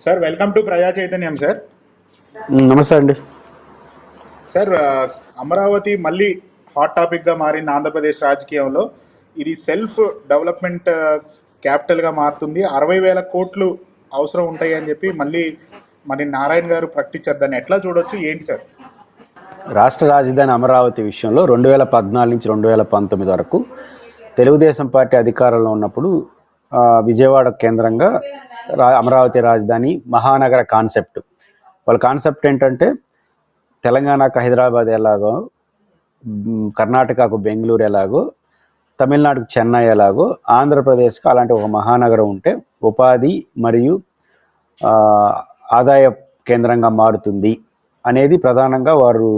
Sir welcome to ప్రజా చైతన్యం sir నమస్తే అండి. సార్ ఆ, అమరావతి మళ్ళీ హాట్ టాపిక్గా మారింది ఆంధ్రప్రదేశ్ రాజకీయంలో. ఇది సెల్ఫ్ డెవలప్మెంట్ క్యాపిటల్గా మారుతుంది. అరవై వేల కోట్లు అవసరం ఉంటాయి అని చెప్పి మళ్ళీ మరి నారాయణ గారు ప్రకటించారు. దాన్ని ఎట్లా చూడొచ్చు? ఏంటి సార్ రాష్ట్ర రాజధాని అమరావతి విషయంలో రెండు వేల పద్నాలుగు నుంచి రెండు వేల పంతొమ్మిది వరకు తెలుగుదేశం పార్టీ అధికారంలో ఉన్నప్పుడు విజయవాడ కేంద్రంగా అమరావతి రాజధాని మహానగర కాన్సెప్ట్. వాళ్ళ కాన్సెప్ట్ ఏంటంటే తెలంగాణకు హైదరాబాద్ ఎలాగో కర్ణాటకకు బెంగళూరు ఎలాగో తమిళనాడుకు చెన్నై ఎలాగో ఆంధ్రప్రదేశ్కు అలాంటి ఒక మహానగరం ఉంటే ఉపాధి మరియు ఆదాయ కేంద్రంగా మారుతుంది అనేది ప్రధానంగా వారు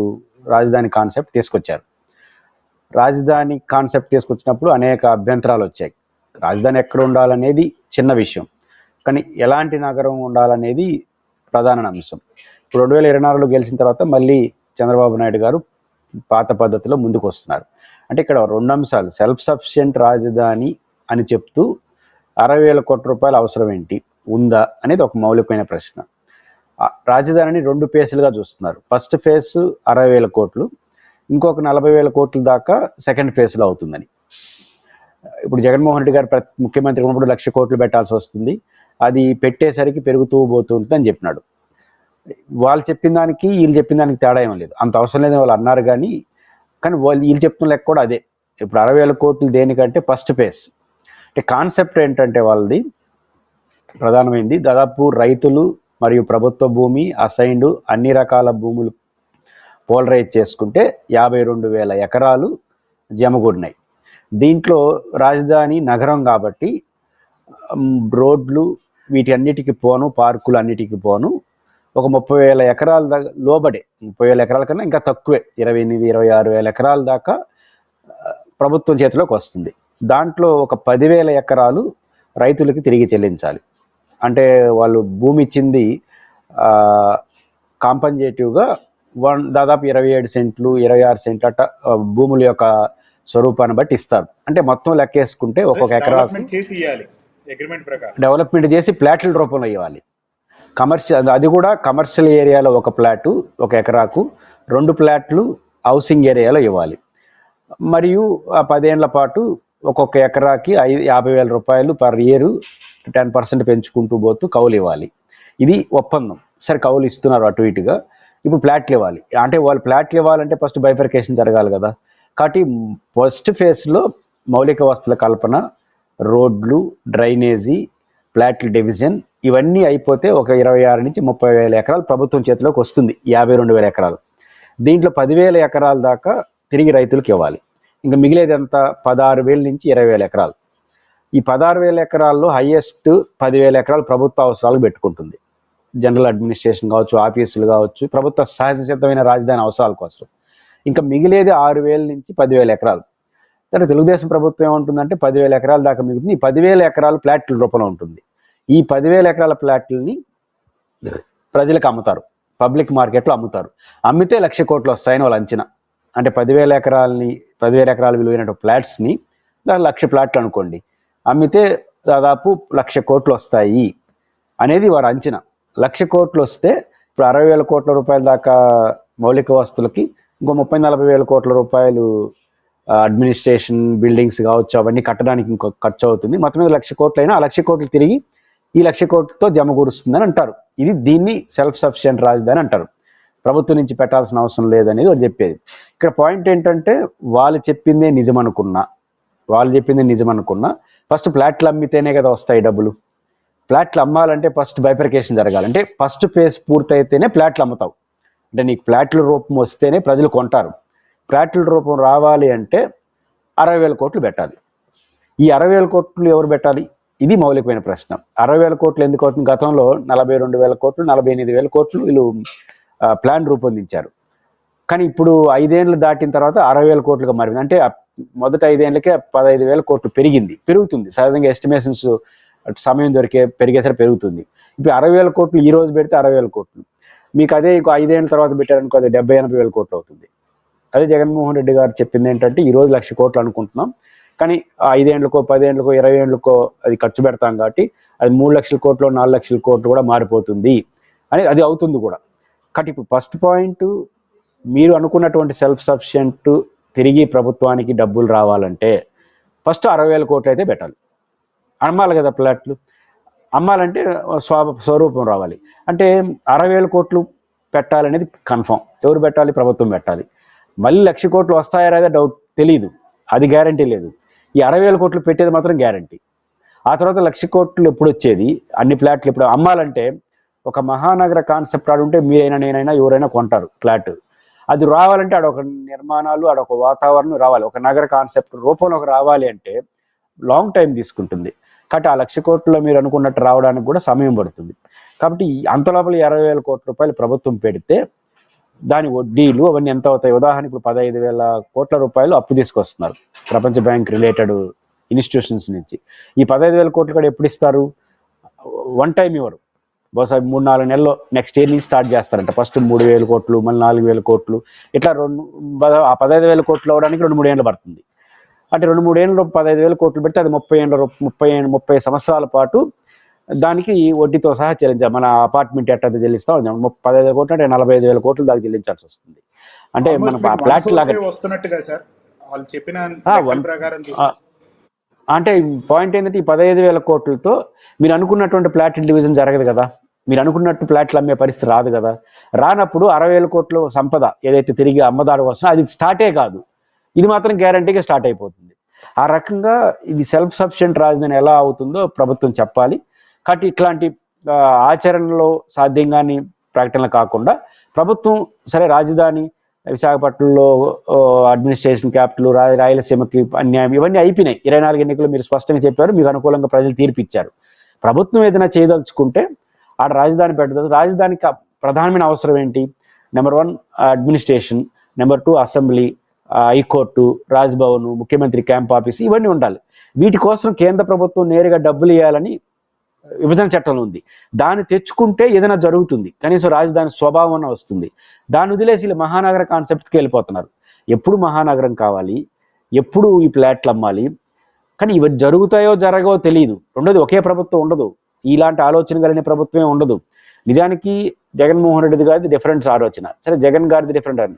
రాజధాని కాన్సెప్ట్ తీసుకొచ్చారు. రాజధాని కాన్సెప్ట్ తీసుకొచ్చినప్పుడు అనేక అభ్యంతరాలు వచ్చాయి. రాజధాని ఎక్కడ ఉండాలనేది చిన్న విషయం. కానీ ఎలాంటి నగరం ఉండాలనేది ప్రధాన అంశం. ఇప్పుడు రెండు వేల ఇరవై నాలుగులో గెలిచిన తర్వాత మళ్ళీ చంద్రబాబు నాయుడు గారు పాత పద్ధతిలో ముందుకు వస్తున్నారు అంటే ఇక్కడ రెండు అంశాలు సెల్ఫ్ సఫిషియెంట్ రాజధాని అని చెప్తూ అరవై వేల కోట్ల రూపాయలు అవసరం ఏంటి? ఉందా? అనేది ఒక మౌలికమైన ప్రశ్న. రాజధానిని రెండు ఫేసులుగా చూస్తున్నారు. ఫస్ట్ ఫేజ్ అరవై వేల కోట్లు ఇంకొక నలభై వేల కోట్ల దాకా సెకండ్ ఫేజ్లో అవుతుందని. ఇప్పుడు జగన్మోహన్ రెడ్డి గారు ప్రతి ముఖ్యమంత్రి ఉన్నప్పుడు లక్ష కోట్లు పెట్టాల్సి వస్తుంది. అది పెట్టేసరికి పెరుగుతూ పోతుంటుంది అని చెప్పినాడు. వాళ్ళు చెప్పిన దానికి వీళ్ళు చెప్పిన దానికి తేడా ఏం లేదు. అంత అవసరం లేదని వాళ్ళు అన్నారు కానీ కానీ వాళ్ళు వీళ్ళు చెప్తున్న లెక్క కూడా అదే. ఇప్పుడు అరవై వేల కోట్లు దేనికంటే ఫస్ట్ ఫేజ్. అంటే కాన్సెప్ట్ ఏంటంటే వాళ్ళది ప్రధానమైంది దాదాపు రైతులు మరియు ప్రభుత్వ భూమి అసైన్డ్ అన్ని రకాల భూములు పోలరైజ్ చేసుకుంటే యాభై రెండు వేల ఎకరాలు జమగూడినాయి దీంట్లో రాజధాని నగరం కాబట్టి రోడ్లు వీటి అన్నిటికి పోను పార్కులు అన్నిటికి పోను. ఒక ముప్పై వేల ఎకరాల దాకా లోబడే ముప్పై వేల ఎకరాల కన్నా ఇంకా తక్కువే. ఇరవై ఎనిమిది ఇరవై ఆరు వేల ఎకరాల దాకా ప్రభుత్వం చేతిలోకి వస్తుంది. దాంట్లో ఒక పదివేల ఎకరాలు రైతులకి తిరిగి చెల్లించాలి. అంటే వాళ్ళు భూమి ఇచ్చింది కాంపన్జేటివ్గా వన్ దాదాపు ఇరవై ఏడు సెంట్లు ఇరవై ఆరు సెంట్లు అట్ట భూముల యొక్క స్వరూపాన్ని బట్టి ఇస్తారు. అంటే మొత్తం లెక్కేసుకుంటే ఒక్కొక్క ఇవ్వాలి అగ్రిమెంట్ ప్రకారం. డెవలప్మెంట్ చేసి ప్లాట్ల రూపంలో ఇవ్వాలి. కమర్షియల్ అది కూడా కమర్షియల్ ఏరియాలో ఒక ప్లాటు ఒక ఎకరాకు రెండు ప్లాట్లు హౌసింగ్ ఏరియాలో ఇవ్వాలి. మరియు ఆ పదేళ్ళ పాటు ఒక్కొక్క ఎకరాకి ఐ యాభై వేల రూపాయలు పర్ ఇయర్ టెన్ పర్సెంట్ పెంచుకుంటూ పోతూ కౌలు ఇవ్వాలి. ఇది ఒప్పందం. సరే కౌలు ఇస్తున్నారు అటు ఇటుగా. ఇప్పుడు ప్లాట్లు ఇవ్వాలి. అంటే వాళ్ళు ప్లాట్లు ఇవ్వాలంటే ఫస్ట్ బైఫర్కేషన్ జరగాలి కదా. కాబట్టి ఫస్ట్ ఫేజ్లో మౌలిక వసతుల కల్పన రోడ్లు డ్రైనేజీ ప్లాట్ల డివిజన్ ఇవన్నీ అయిపోతే ఒక ఇరవై ఆరు నుంచి ముప్పై వేల ఎకరాలు ప్రభుత్వం చేతిలోకి వస్తుంది. యాభై రెండు వేల ఎకరాలు. దీంట్లో పదివేల ఎకరాల దాకా తిరిగి రైతులకు ఇవ్వాలి. ఇంకా మిగిలేదంతా పదహారు వేల నుంచి ఇరవై వేల ఎకరాలు. ఈ పదహారు వేల ఎకరాల్లో హైయెస్ట్ పదివేల ఎకరాలు ప్రభుత్వ అవసరాలకు పెట్టుకుంటుంది. జనరల్ అడ్మినిస్ట్రేషన్ కావచ్చు ఆఫీసులు కావచ్చు ప్రభుత్వ సహజ సిద్ధమైన రాజధాని అవసరాల కోసం. ఇంకా మిగిలేది ఆరు వేల నుంచి పదివేల ఎకరాలు. సరే తెలుగుదేశం ప్రభుత్వం ఏమంటుందంటే పదివేల ఎకరాల దాకా మిగులుతుంది ఈ పదివేల ఎకరాలు ప్లాట్ల రూపంలో ఉంటుంది. ఈ పదివేల ఎకరాల ప్లాట్లని ప్రజలకు అమ్ముతారు. పబ్లిక్ మార్కెట్లో అమ్ముతారు. అమ్మితే లక్ష కోట్లు వస్తాయని వాళ్ళ అంచనా. అంటే పదివేల ఎకరాలని పదివేల ఎకరాల విలువైన ఫ్లాట్స్ని దాని లక్ష ప్లాట్లు అనుకోండి. అమ్మితే దాదాపు లక్ష కోట్లు వస్తాయి అనేది వారి అంచనా. లక్ష కోట్లు వస్తే ఇప్పుడు అరవై వేల కోట్ల రూపాయల దాకా మౌలిక వస్తువులకి ఇంకో ముప్పై నలభై వేల కోట్ల రూపాయలు అడ్మినిస్ట్రేషన్ బిల్డింగ్స్ కావచ్చు అవన్నీ కట్టడానికి ఇంకో ఖర్చు అవుతుంది మొత్తం మీద లక్ష కోట్లైనా ఆ లక్ష కోట్లు తిరిగి ఈ లక్ష కోట్లతో జమకూరుస్తుందని అంటారు. ఇది దీన్ని సెల్ఫ్ సఫిషియెంట్ రాజధాని అంటారు. ప్రభుత్వం నుంచి పెట్టాల్సిన అవసరం లేదనేది వాళ్ళు చెప్పేది. ఇక్కడ పాయింట్ ఏంటంటే వాళ్ళు చెప్పిందే నిజం అనుకున్నా వాళ్ళు చెప్పిందే నిజం అనుకున్నా ఫస్ట్ ఫ్లాట్లు అమ్మితేనే కదా వస్తాయి డబ్బులు. ఫ్లాట్లు అమ్మాలంటే ఫస్ట్ బైఫర్కేషన్ జరగాలి. అంటే ఫస్ట్ ఫేజ్ పూర్తయితేనే ఫ్లాట్లు అమ్ముతావు. అంటే నీకు ఫ్లాట్ల రూపం వస్తేనే ప్రజలు కొంటారు. ప్లాట్ల రూపం రావాలి అంటే అరవై వేల కోట్లు పెట్టాలి. ఈ అరవై వేల కోట్లు ఎవరు పెట్టాలి? ఇది మౌలికమైన ప్రశ్న. అరవై వేల కోట్లు ఎందుకు అవుతుంది? గతంలో నలభై రెండు వేల కోట్లు నలభై ఎనిమిది వేల కోట్లు వీళ్ళు ప్లాన్ రూపొందించారు. కానీ ఇప్పుడు ఐదేళ్ళు దాటిన తర్వాత అరవై వేల కోట్లుగా మారింది అంటే మొదటి ఐదేళ్ళకే పదహైదు వేల కోట్లు పెరిగింది. పెరుగుతుంది. సహజంగా ఎస్టిమేషన్స్ సమయం దొరికే పెరిగేసరి పెరుగుతుంది. ఇప్పుడు అరవై వేల కోట్లు ఈ రోజు పెడితే అరవై వేల కోట్లు. మీకు అదే ఇంకో ఐదేళ్ళ తర్వాత పెట్టారనుకో అది డెబ్బై ఎనభై వేల కోట్లు అవుతుంది. అదే జగన్మోహన్ రెడ్డి గారు చెప్పింది ఏంటంటే ఈ రోజు లక్ష కోట్లు అనుకుంటున్నాం. కానీ ఐదేండ్లకో పదేండ్లకో ఇరవై ఏళ్ళకో అది ఖర్చు పెడతాం కాబట్టి అది మూడు లక్షల కోట్లు నాలుగు లక్షల కోట్లు కూడా మారిపోతుంది అని అది అవుతుంది కూడా. కాబట్టి ఇప్పుడు ఫస్ట్ పాయింట్ మీరు అనుకున్నటువంటి సెల్ఫ్ సఫిషియంట్ తిరిగి ప్రభుత్వానికి డబ్బులు రావాలంటే ఫస్ట్ అరవై వేల కోట్లు అయితే పెట్టాలి. అమ్మాలి కదా ప్లాట్లు. అమ్మాలంటే స్వ స్వరూపం రావాలి. అంటే అరవై వేల కోట్లు పెట్టాలనేది కన్ఫామ్. ఎవరు పెట్టాలి? ప్రభుత్వం పెట్టాలి. మళ్ళీ లక్ష కోట్లు వస్తాయా లేదా డౌట్ తెలియదు అది గ్యారంటీ లేదు. ఈ అరవై వేల కోట్లు పెట్టేది మాత్రం గ్యారంటీ ఆ తర్వాత లక్ష కోట్లు ఎప్పుడు వచ్చేది? అన్ని ఫ్లాట్లు ఇప్పుడు అమ్మాలంటే ఒక మహానగర కాన్సెప్ట్ ఆడుంటే మీరైనా నేనైనా ఎవరైనా కొంటారు ఫ్లాట్. అది రావాలంటే ఆడొక నిర్మాణాలు ఆడొక వాతావరణం రావాలి. ఒక నగర కాన్సెప్ట్ రూపంలోకి రావాలి అంటే లాంగ్ టైం తీసుకుంటుంది. కాబట్టి ఆ లక్ష కోట్లలో మీరు అనుకున్నట్టు రావడానికి కూడా సమయం పడుతుంది. కాబట్టి అంత లోపల ఇరవై వేల కోట్ల రూపాయలు ప్రభుత్వం పెడితే దాని వడ్డీలు అవన్నీ ఎంత అవుతాయి? ఉదాహరణ ఇప్పుడు పదహైదు వేల కోట్ల రూపాయలు అప్పు తీసుకొస్తున్నారు ప్రపంచ బ్యాంక్ రిలేటెడ్ ఇన్స్టిట్యూషన్స్ నుంచి. ఈ పదహైదు వేల కోట్లు కూడా ఎప్పుడు ఇస్తారు? వన్ టైం ఇవ్వరు. బహుశా మూడు నాలుగు నెలల్లో నెక్స్ట్ ఇయర్ నుంచి స్టార్ట్ చేస్తారంట. ఫస్ట్ మూడు వేల కోట్లు మళ్ళీ నాలుగు వేల కోట్లు. ఇట్లా రెండు ఆ పదహైదు వేల కోట్లు అవడానికి రెండు మూడు ఏళ్ళు పడుతుంది. అంటే రెండు మూడు ఏళ్ళు పదహైదు వేల కోట్లు పెడితే అది ముప్పై ఏళ్ళ ముప్పై ముప్పై సంవత్సరాల పాటు దానికి వడ్డీతో సహా చెల్లించాలి. మన అపార్ట్మెంట్ ఎట్లా చెల్లిస్తాం పదహైదు కోట్లు అంటే నలభై ఐదు వేల కోట్లు దాకా చెల్లించాల్సి వస్తుంది. అంటే మన ఫ్లాట్ లాగా. అంటే పాయింట్ ఏంటంటే ఈ పదహైదు వేల కోట్లతో మీరు అనుకున్నటువంటి ఫ్లాట్ డివిజన్ జరగదు కదా. మీరు అనుకున్నట్టు ఫ్లాట్లు అమ్మే పరిస్థితి రాదు కదా. రానప్పుడు అరవై వేల కోట్ల సంపద ఏదైతే తిరిగి అమ్మదారు వస్తుందో అది స్టార్టే కాదు. ఇది మాత్రం గ్యారంటీగా స్టార్ట్ అయిపోతుంది. ఆ రకంగా ఇది సెల్ఫ్ సఫిషియెంట్ రాజధాని ఎలా అవుతుందో ప్రభుత్వం చెప్పాలి. కాబట్టి ఇట్లాంటి ఆచరణలో సాధ్యం కాని ప్రకటనలు కాకుండా ప్రభుత్వం సరే రాజధాని విశాఖపట్నంలో అడ్మినిస్ట్రేషన్ క్యాపిటల్ రాయలసీమకి అన్యాయం ఇవన్నీ అయిపోయినాయి. ఇరవై నాలుగు ఎన్నికలు మీరు స్పష్టంగా చెప్పారు మీకు అనుకూలంగా ప్రజలు తీర్పిచ్చారు. ప్రభుత్వం ఏదైనా చేయదలుచుకుంటే ఆడ రాజధాని పెట్టదు. రాజధానికి ప్రధానమైన అవసరం ఏంటి? Number one administration number two assembly high court Raj Bhavan ముఖ్యమంత్రి క్యాంప్ ఆఫీస్ ఇవన్నీ ఉండాలి. వీటి కోసం కేంద్ర ప్రభుత్వం నేరుగా డబ్బులు ఇవ్వాలని విభజన చట్టంలో ఉంది. దాన్ని తెచ్చుకుంటే ఏదైనా జరుగుతుంది. కనీసం రాజధాని స్వభావం అన్న వస్తుంది. దాన్ని వదిలేసి వీళ్ళు మహానగర కాన్సెప్ట్కి వెళ్ళిపోతున్నారు. ఎప్పుడు మహానగరం కావాలి? ఎప్పుడు ఈ ఫ్లాట్లు అమ్మాలి? కానీ ఇవి జరుగుతాయో జరగవో తెలియదు రెండోది ఒకే ప్రభుత్వం ఉండదు. ఇలాంటి ఆలోచన కలిగిన ప్రభుత్వమే ఉండదు. నిజానికి జగన్మోహన్ రెడ్డి గారిది డిఫరెంట్ ఆలోచన. సరే జగన్ గారిది డిఫరెంట్ అని.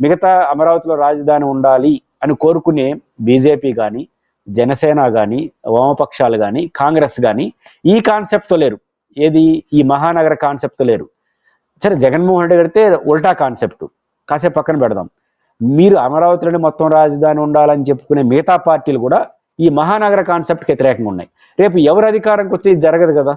మిగతా అమరావతిలో రాజధాని ఉండాలి అని కోరుకునే బీజేపీ కానీ జనసేన కానీ వామపక్షాలు కానీ కాంగ్రెస్ కానీ ఈ కాన్సెప్ట్తో లేరు. ఏది? ఈ మహానగర కాన్సెప్ట్తో లేరు. సరే జగన్మోహన్ రెడ్డి కడితే ఉల్టా కాన్సెప్ట్. కాసేపు పక్కన పెడదాం. మీరు అమరావతిలోనే మొత్తం రాజధాని ఉండాలని చెప్పుకునే మిగతా పార్టీలు కూడా ఈ మహానగర కాన్సెప్ట్కి వ్యతిరేకంగా ఉన్నాయి. రేపు ఎవరు అధికారంకి వచ్చి ఇది జరగదు కదా?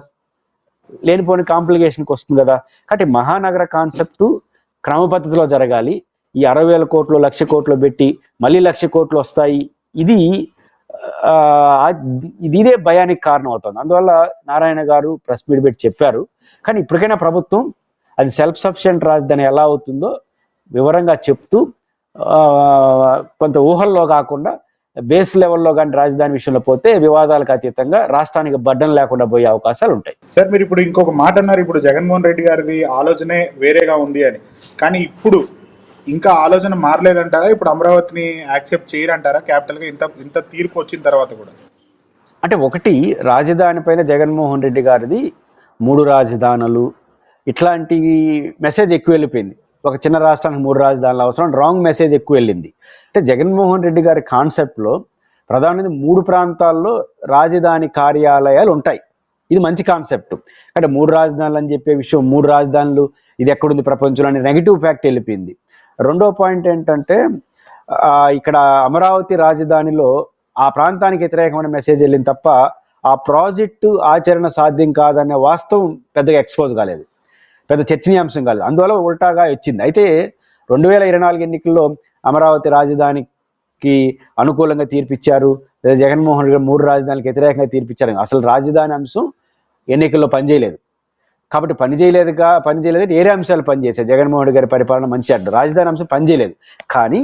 లేనిపోని కాంప్లికేషన్కి వస్తుంది కదా? కాబట్టి మహానగర కాన్సెప్ట్ క్రమ పద్ధతిలో జరగాలి. ఈ అరవై వేల కోట్లు లక్ష కోట్లు పెట్టి మళ్ళీ లక్ష కోట్లు వస్తాయి. ఇది ఇది ఇదే భయానికి కారణం అవుతుంది అందువల్ల నారాయణ గారు ప్రెస్ మీట్ పెట్టి చెప్పారు. కానీ ఇప్పటికైనా ప్రభుత్వం అది సెల్ఫ్ సఫిషియెంట్ రాజధాని ఎలా అవుతుందో వివరంగా చెప్తూ కొంత ఊహల్లో కాకుండా బేస్ లెవెల్లో కానీ రాజధాని విషయంలో పోతే వివాదాలకు అతీతంగా రాష్ట్రానికి బడ్డం లేకుండా పోయే అవకాశాలు ఉంటాయి. సార్ మీరు ఇప్పుడు ఇంకొక మాట అన్నారు. ఇప్పుడు జగన్మోహన్ రెడ్డి గారిది ఆలోచనే వేరేగా ఉంది అని. కానీ ఇప్పుడు ఇంకా ఆలోచన మారలేదంటారా? ఇప్పుడు అమరావతిని యాక్సెప్ట్ చేయరంటారా? క్యాపిటల్గా ఇంత ఇంత తీర్పు వచ్చిన తర్వాత కూడా. అంటే ఒకటి రాజధాని పైన జగన్మోహన్ రెడ్డి గారిది మూడు రాజధానులు ఇట్లాంటి మెసేజ్ ఎక్కువ వెళ్ళిపోయింది. ఒక చిన్న రాష్ట్రానికి మూడు రాజధానులు అవసరం రాంగ్ మెసేజ్ ఎక్కువ వెళ్ళింది. అంటే జగన్మోహన్ రెడ్డి గారి కాన్సెప్ట్లో ప్రధానమైనది మూడు ప్రాంతాల్లో రాజధాని కార్యాలయాలు ఉంటాయి. ఇది మంచి కాన్సెప్ట్. అంటే మూడు రాజధానులు అని చెప్పే విషయం మూడు రాజధానులు ఇది ఎక్కడుంది ప్రపంచంలో అనే నెగిటివ్ ఫ్యాక్ట్ వెళ్ళిపోయింది. రెండో పాయింట్ ఏంటంటే ఇక్కడ అమరావతి రాజధానిలో ఆ ప్రాంతానికి వ్యతిరేకమైన మెసేజ్ వెళ్ళింది తప్ప ఆ ప్రాజెక్టు ఆచరణ సాధ్యం కాదనే వాస్తవం పెద్దగా ఎక్స్పోజ్ కాలేదు. పెద్ద చర్చనీయాంశం కాలేదు. అందువల్ల ఉల్టాగా వచ్చింది. అయితే రెండు వేల ఇరవై నాలుగు ఎన్నికల్లో అమరావతి రాజధానికి అనుకూలంగా తీర్పిచ్చారు. లేదా జగన్మోహన్ రెడ్డి మూడు రాజధానికి వ్యతిరేకంగా తీర్పిచ్చారు. అసలు రాజధాని అంశం ఎన్నికల్లో పనిచేయలేదు. కాబట్టి పని చేయలేదుగా పని చేయలేదు ఏరే అంశాలు పనిచేశాయి జగన్మోహన్ రెడ్డి గారి పరిపాలన మంచి అడ్డు. రాజధాని అంశం పనిచేయలేదు కానీ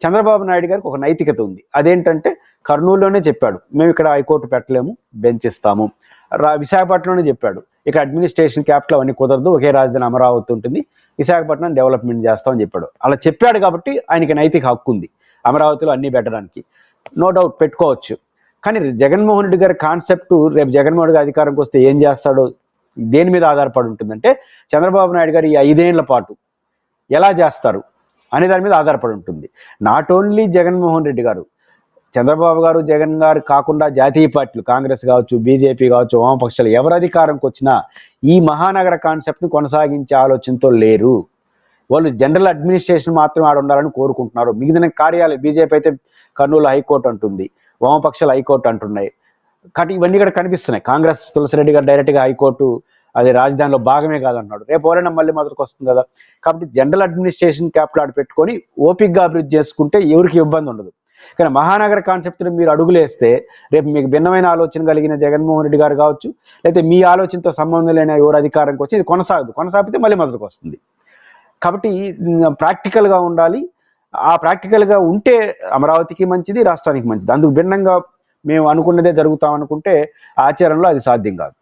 చంద్రబాబు నాయుడు గారికి ఒక నైతికత ఉంది. అదేంటంటే కర్నూలులోనే చెప్పాడు మేము ఇక్కడ హైకోర్టు పెట్టలేము బెంచ్ ఇస్తాము. రా విశాఖపట్నంలోనే చెప్పాడు ఇక్కడ అడ్మినిస్ట్రేషన్ క్యాపిటల్ అవన్నీ కుదరదు ఒకే రాజధాని అమరావతి ఉంటుంది విశాఖపట్నం డెవలప్మెంట్ చేస్తామని చెప్పాడు. అలా చెప్పాడు కాబట్టి ఆయనకి నైతిక హక్కు ఉంది అమరావతిలో అన్ని పెట్టడానికి. నో డౌట్ పెట్టుకోవచ్చు. కానీ జగన్మోహన్ రెడ్డి గారి కాన్సెప్ట్ రేపు జగన్మోహన్ రెడ్డి గారి అధికారంకి వస్తే ఏం చేస్తాడో? దేని మీద ఆధారపడి ఉంటుందంటే చంద్రబాబు నాయుడు గారు ఈ ఐదేళ్ళ పాటు ఎలా చేస్తారు అనే దాని మీద ఆధారపడి ఉంటుంది. నాట్ ఓన్లీ జగన్మోహన్ రెడ్డి గారు చంద్రబాబు గారు జగన్ గారు కాకుండా జాతీయ పార్టీలు కాంగ్రెస్ కావచ్చు బీజేపీ కావచ్చు వామపక్షాలు ఎవరు అధికారంకి వచ్చినా ఈ మహానగర కాన్సెప్ట్ని కొనసాగించే ఆలోచనతో లేరు. వాళ్ళు జనరల్ అడ్మినిస్ట్రేషన్ మాత్రమే ఆడ ఉండాలని కోరుకుంటున్నారు. మిగిలిన కార్యాలయం బీజేపీ అయితే కర్నూలు హైకోర్టు అంటుంది వామపక్షాలు హైకోర్టు అంటున్నాయి. కాబట్టి ఇవన్నీ కూడా కనిపిస్తున్నాయి. కాంగ్రెస్ తులసిరెడ్డి గారు డైరెక్ట్గా హైకోర్టు అది రాజధానిలో భాగమే కాదన్నాడు. రేపు ఎవరైనా మళ్ళీ మొదటికి వస్తుంది కదా? కాబట్టి జనరల్ అడ్మినిస్ట్రేషన్ క్యాపిటల్ ఆడ పెట్టుకొని ఓపిక్గా అభివృద్ధి చేసుకుంటే ఎవరికి ఇబ్బంది ఉండదు. కానీ మహానగర కాన్సెప్ట్ని మీరు అడుగులేస్తే రేపు మీకు భిన్నమైన ఆలోచన కలిగిన జగన్మోహన్ రెడ్డి గారు కావచ్చు లేకపోతే మీ ఆలోచనతో సంబంధం లేని ఎవరు అధికారంకి వచ్చి ఇది కొనసాగదు. కొనసాగితే మళ్ళీ మొదటికి వస్తుంది. కాబట్టి ప్రాక్టికల్గా ఉండాలి. ఆ ప్రాక్టికల్గా ఉంటే అమరావతికి మంచిది రాష్ట్రానికి మంచిది. అందుకు భిన్నంగా మేము అనుకున్నదే జరుగుతాం అనుకుంటే ఆచరణలో అది సాధ్యం కాదు.